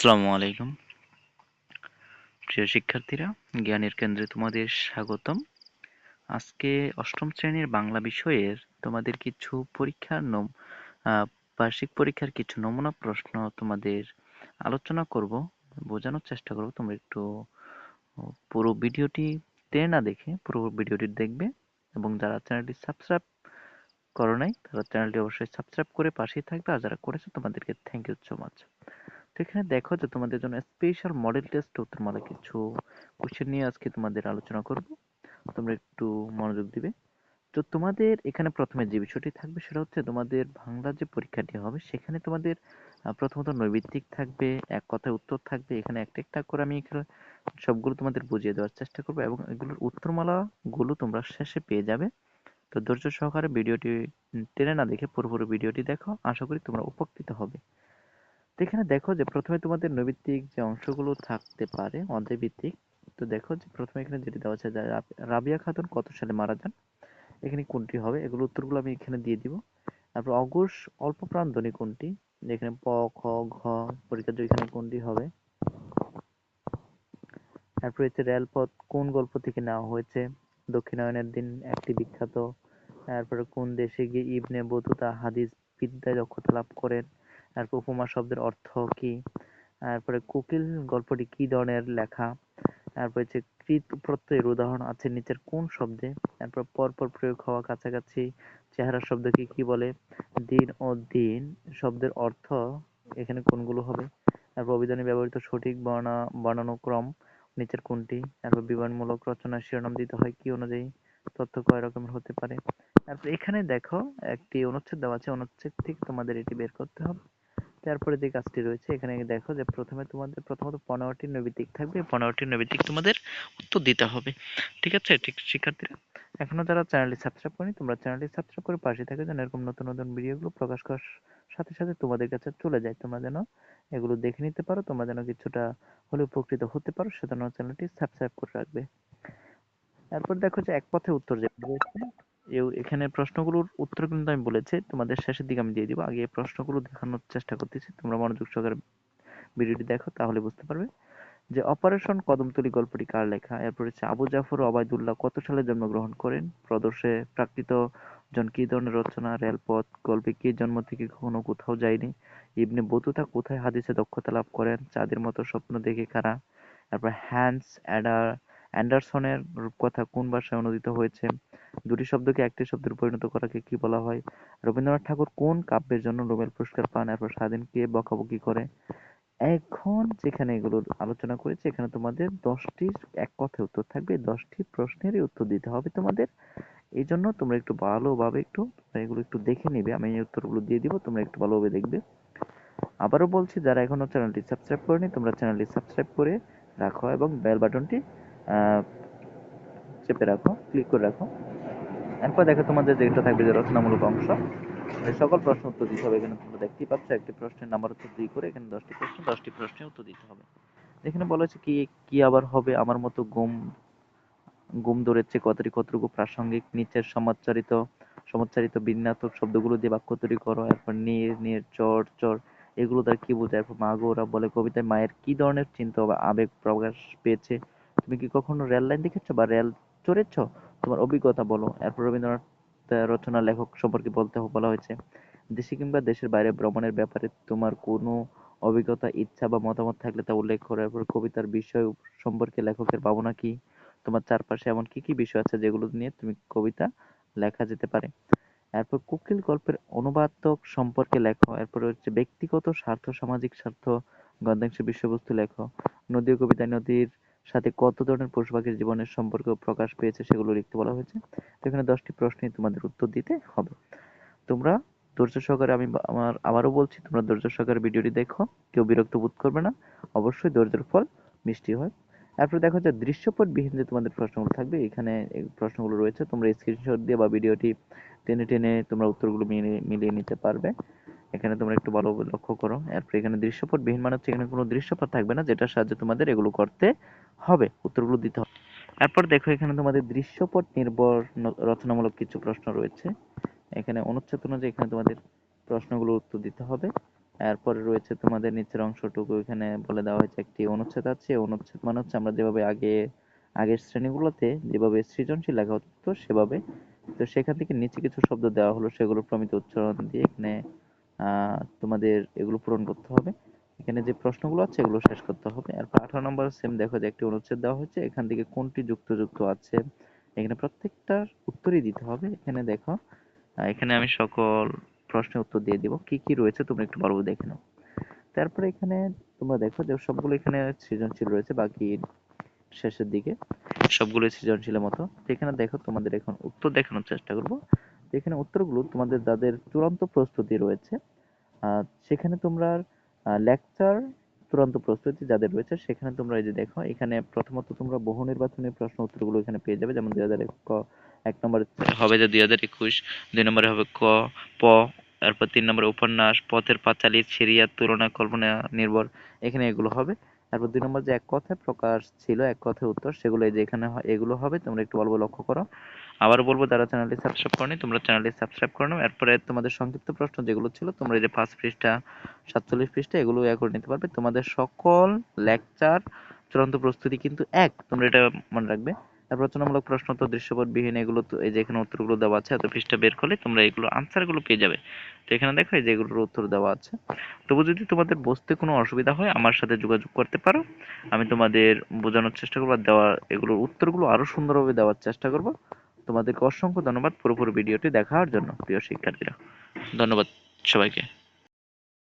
আসসালামু আলাইকুম। প্রিয় শিক্ষার্থীরা, জ্ঞানের কেন্দ্রে তোমাদের স্বাগতম। আজকে অষ্টম শ্রেণির বাংলা বিষয়ের তোমাদের কিছু পরীক্ষার নম বার্ষিক পরীক্ষার কিছু নমুনা প্রশ্ন তোমাদের আলোচনা করব, বোঝানোর চেষ্টা করব। তোমরা একটু পুরো ভিডিওটি টেনে না দেখে পুরো ভিডিওটি দেখবে এবং যারা চ্যানেলটি সাবস্ক্রাইব করো নাই, তারা চ্যানেলটি অবশ্যই সাবস্ক্রাইব করে পাশেই থাকবে। আর যারা করেছে, তোমাদেরকে থ্যাংক ইউ সো মাচ তো এখানে দেখো যে তোমাদের জন্য স্পেশাল মডেল টেস্ট উত্তরমালা কিছু কোশ্চেন নিয়ে আজকে তোমাদের আলোচনা করব। তোমরা একটু মনোযোগ দিবে। তো তোমাদের এখানে প্রথমে যে বিষয়টি থাকবে সেটা হচ্ছে তোমাদের বাংলা যে পরীক্ষাটি হবে, সেখানে তোমাদের প্রথমত নৈবিত্তিক থাকবে, এক কথায় উত্তর থাকবে। এখানে একটা একটা করে আমি এখানে সবগুলো তোমাদের বুঝিয়ে দেওয়ার চেষ্টা করব এবং এগুলোর উত্তরমালা গুলো তোমরা শেষে পেয়ে যাবে। তো ধৈর্য সহকারে ভিডিওটি টেনে না দেখে পুরোপুরি ভিডিওটি দেখো। আশা করি তোমরা উপকৃত হবে। এখানে দেখো যে প্রথমে তোমাদের নৈবিত্তিক যে অংশগুলো থাকতে পারে অধ্যায় ভিত্তিক তো দেখো যে প্রথমে এখানে যেটি দেওয়া আছে রাবিয়া খাতুন কত সালে মারা যান? এখানে কোনটি হবে? এগুলো উত্তরগুলো আমি এখানে দিয়ে দিব। তারপর অঘোষ অল্প প্রাণ কোনটি? এখানে প, খ, ঘ পরিকার্য এখানে কোনটি হবে? তারপর হচ্ছে রেলপথ কোন গল্প থেকে নেওয়া হয়েছে? দক্ষিণায়নের দিন একটি বিখ্যাত, তারপরে কোন দেশে গিয়ে ইবনে বতুতা হাদিস বিদ্যায় দক্ষতা লাভ করেন? তারপর উপমা শব্দের অর্থ কি? তারপরে কোকিল গল্পটি কি ধরনের লেখা? তারপর হচ্ছে কৃত প্রত্যয়ের উদাহরণ আছে নিচের কোন শব্দে? তারপর পরপর প্রয়োগ হওয়া কাছাকাছি চেহারা শব্দকে কি বলে? দিন ও দিন শব্দের অর্থ এখানে কোনগুলো হবে? তারপর অভিধানে ব্যবহৃত সঠিক বর্ণা, বর্ণানুক্রম নিচের কোনটি? তারপর বিবরণমূলক রচনার শিরোনাম দিতে হয় কি অনুযায়ী? তথ্য কয় রকমের হতে পারে? তারপর এখানে দেখো একটি অনুচ্ছেদ দেওয়া আছে, অনুচ্ছেদ থেকে তোমাদের এটি বের করতে হবে। তারপরে যে কাজটি রয়েছে, এখানে দেখো যে প্রথমে তোমাদের, প্রথমত পনেরোটি নৈবিত্তিক থাকবে। পনেরোটি নৈবিত্তিক তোমাদের উত্তর দিতে হবে। ঠিক আছে? ঠিক শিক্ষার্থীরা, এখনও যারা চ্যানেলটি সাবস্ক্রাইব করেনি, তোমরা চ্যানেলটি সাবস্ক্রাইব করে পাশে থাকে যেন এরকম নতুন নতুন ভিডিওগুলো প্রকাশ করার সাথে সাথে তোমাদের কাছে চলে যায়। তোমরা যেন এগুলো দেখে নিতে পারো, তোমরা যেন কিছুটা হলে উপকৃত হতে পারো, সেজন্য চ্যানেলটি সাবস্ক্রাইব করে রাখবে। তারপর দেখো যে এক পথে উত্তর যেটা রয়েছে এখানে প্রশ্নগুলোর উত্তর কিন্তু আমি বলেছি। তোমাদের শেষের দিকে আমি দিয়ে দিব। আগে এই প্রশ্নগুলো দেখানোর চেষ্টা করতেছি। তোমরা মনোযোগ সহকারে ভিডিওটি দেখো, তাহলে বুঝতে পারবে। যে অপারেশন কদমতলী গল্পটি কার লেখা? এরপর হচ্ছে আবু জাফর ওবায়দুল্লাহ কত সালে জন্মগ্রহণ করেন? প্রদর্শে প্রাকৃত জন কি ধরনের রচনা? রেলপথ, গল্পে কে জন্ম থেকে কখনো কোথাও যায়নি? ইবনে বতুতা কোথায় হাদিসে দক্ষতা লাভ করেন? চাঁদের মতো স্বপ্ন দেখে কারা? তারপর হ্যান্স অ্যাডার অ্যান্ডারসনের রূপকথা কোন ভাষায় অনুদিত হয়েছে? দুটি শব্দকে একটি শব্দে পরিণত করাকে কি বলা হয়? রবীন্দ্রনাথ ঠাকুর কোন কাব্যের জন্য নোবেল পুরস্কার পান? এরপর স্বাধীন কে বকাবকি করে? এখন যেখানে এগুলো আলোচনা করেছি, এখানে তোমাদের দশটির এক কথায় উত্তর থাকবে, দশটি প্রশ্নেরই উত্তর দিতে হবে তোমাদের। এই জন্য তোমরা একটু ভালোভাবে একটু এগুলো একটু দেখে নিবে, আমি এই উত্তরগুলো দিয়ে দিব, তোমরা একটু ভালোভাবে দেখবে। আবারও বলছি, যারা এখনও চ্যানেলটি সাবস্ক্রাইব করেনি, তোমরা চ্যানেলটি সাবস্ক্রাইব করে রাখো এবং বেল বাটনটি চেপে রাখো ক্লিক করে রাখো। এরপর দেখো তোমাদের যেটা থাকবে যে রচনামূলক অংশ। সকল প্রশ্ন উত্তর দিতে হবে। এখানে তোমরা দেখতেই পাচ্ছ, একটি প্রশ্নের নাম্বার হচ্ছে দুই করে এখানে দশটি প্রশ্ন, দশটি প্রশ্নের উত্তর দিতে হবে। এখানে বলা হয়েছে কি কি আবার হবে? আমার মতো গুম গুম ধরেছে কতটি কতটুকু প্রাসঙ্গিক, নিচের সমাচ্চারিত সমাচ্চারিত বিন্যাসক শব্দগুলো দিয়ে বাক্য তৈরি করো। এরপর নির নির, চর চর, এগুলো তার কি বোঝায়? এরপর মা গো ওরা বলে, কবিতায় মায়ের কি ধরনের চিন্তা বা আবেগ প্রকাশ পেয়েছে? তুমি কি কখনো রেল লাইন দেখেছ বা রেল চড়েছ? তোমার অভিজ্ঞতা বলো। এরপর রবীন্দ্রনাথ রচনা লেখক সম্পর্কে বলতে বলা হয়েছে, দেশে কিংবা দেশের বাইরে ভ্রমণের ব্যাপারে তোমার কোনো অভিজ্ঞতা, ইচ্ছা বা মতামত থাকলে তা উল্লেখ করো। এরপর কবিতার বিষয় সম্পর্কে লেখকের ভাবনা কি? তোমার চারপাশে এমন কি কি বিষয় আছে যেগুলো নিয়ে তুমি কবিতা লেখা যেতে পারে? এরপর, কোকিল গল্পের অনুবাদক সম্পর্কে লেখো। এরপর হচ্ছে ব্যক্তিগত স্বার্থ, সামাজিক স্বার্থ গদ্যাংশের বিষয়বস্তু লেখো। নদী ও কবিতায় নদীর সাথে কত ধরনের পশু পাখির জীবনের সম্পর্ক প্রকাশ পেয়েছে সেগুলো লিখতে বলা হয়েছে। তো এখানে দশটি প্রশ্নে তোমাদের উত্তর দিতে হবে। তোমরা ধৈর্য সহকারে আমি আমার আবারও বলছি, তোমরা ধৈর্য সহকারে ভিডিওটি দেখো। কেউ বিরক্ত বোধ করবে না। অবশ্যই ধৈর্যের ফল মিষ্টি হয়। তারপর দেখো যে দৃশ্যপট বিহীন যে তোমাদের প্রশ্নগুলো থাকবে, এখানে প্রশ্নগুলো রয়েছে। তোমরা স্ক্রিনশট দিয়ে বা ভিডিওটি টেনে টেনে তোমরা উত্তরগুলো মিলিয়ে মিলিয়ে নিতে পারবে। এখানে তোমরা একটু ভালো লক্ষ্য করো। এরপর এখানে দৃশ্যপট বিহীন মানে হচ্ছে এখানে কোনো দৃশ্যপট থাকবে না, যেটার সাহায্যে তোমাদের এগুলো করতে হবে, উত্তরগুলো দিতে হবে। এরপর দেখো এখানে তোমাদের দৃশ্যপট নির্ভর রচনামূলক কিছু প্রশ্ন রয়েছে। এখানে অনুচ্ছেদ অনুযায়ী এখানে তোমাদের প্রশ্নগুলো উত্তর দিতে হবে। এরপরে রয়েছে তোমাদের নিচের অংশটুকু, এখানে বলে দেওয়া হয়েছে একটি অনুচ্ছেদ আছে। অনুচ্ছেদ মানে হচ্ছে আমরা যেভাবে আগে, আগের শ্রেণীগুলোতে যেভাবে সৃজনশীল লেখা হতো সেভাবে। তো সেখান থেকে নিচে কিছু শব্দ দেওয়া হলো সেগুলো প্রমিত উচ্চারণ দিয়ে এখানে তোমাদের এগুলো পূরণ করতে হবে। এখানে যে প্রশ্নগুলো আছে, এগুলো শেষ করতে হবে। এরপর আঠারো নম্বর সেম দেখো যে একটি অনুচ্ছেদ দেওয়া হয়েছে। এখান থেকে কোনটি যুক্ত যুক্ত আছে? এখানে প্রত্যেকটার উত্তরই দিতে হবে। এখানে দেখো এখানে আমি সকল প্রশ্নের উত্তর দিয়ে দিব। কি কি রয়েছে তোমরা একটু ভালো দেখে নাও। তারপরে এখানে তোমরা দেখো যে সবগুলো এখানে সৃজনশীল রয়েছে, বাকি শেষের দিকে সবগুলো সৃজনশীলের মতো। এখানে দেখো তোমাদের এখন উত্তর দেখানোর চেষ্টা করব। এখানে উত্তরগুলো তোমাদের, যাদের চূড়ান্ত প্রস্তুতি রয়েছে সেখানে তোমরা লেকচার চূড়ান্ত প্রস্তুতি যাদের রয়েছে, সেখানে তোমরা এই যে দেখো, এখানে প্রথমত তোমরা বহু নির্বাচনী প্রশ্ন উত্তরগুলো এখানে পেয়ে যাবে, যেমন দুই হাজার এক নম্বরে হবে যে দুই হাজার একুশ, দুই নম্বরে হবে ক, প তারপর তিন নম্বরে উপন্যাস, পথের পাঁচালী, সিরিয়া, তুলনা, কল্পনা, নির্ভর, এখানে এগুলো হবে। তারপর দুই নম্বর যে এক কথায় প্রকাশ ছিল, এক কথায় উত্তর, সেগুলো এই যে এখানে এগুলো হবে, তোমরা একটু বলব লক্ষ্য করো। আবার বলব যারা চ্যানেলটি সাবস্ক্রাইব করনি, তোমরা চ্যানেলটি সাবস্ক্রাইব করে নাও। এরপরে তোমাদের সংক্ষিপ্ত প্রশ্ন যেগুলো ছিল, তোমরা এই যে পাঁচ পৃষ্ঠা, সাতচল্লিশ পৃষ্ঠা, এগুলো ইয়া করে নিতে পারবে। তোমাদের সকল লেকচার চূড়ান্ত প্রস্তুতি কিন্তু এক। তোমরা এটা মনে রাখবে। রচনামূলক প্রশ্ন তো দৃশ্যপটবিহীন, এগুলো তো এই যে এখানে উত্তরগুলো দেওয়া আছে, এত পৃষ্ঠা বের করলে তোমরা এগুলো আনসারগুলো পেয়ে যাবে। তো এখানে দেখো, এই যে এগুলোর উত্তর দেওয়া আছে। তবু যদি তোমাদের বুঝতে কোনো অসুবিধা হয়, আমার সাথে যোগাযোগ করতে পারো। আমি তোমাদের বোঝানোর চেষ্টা করব আর দেওয়ার এগুলোর উত্তরগুলো আরও সুন্দরভাবে দেওয়ার চেষ্টা করব। তোমাদেরকে অসংখ্য ধন্যবাদ পুরোপুরি ভিডিওটি দেখার জন্য, প্রিয় শিক্ষার্থীরা। ধন্যবাদ সবাইকে।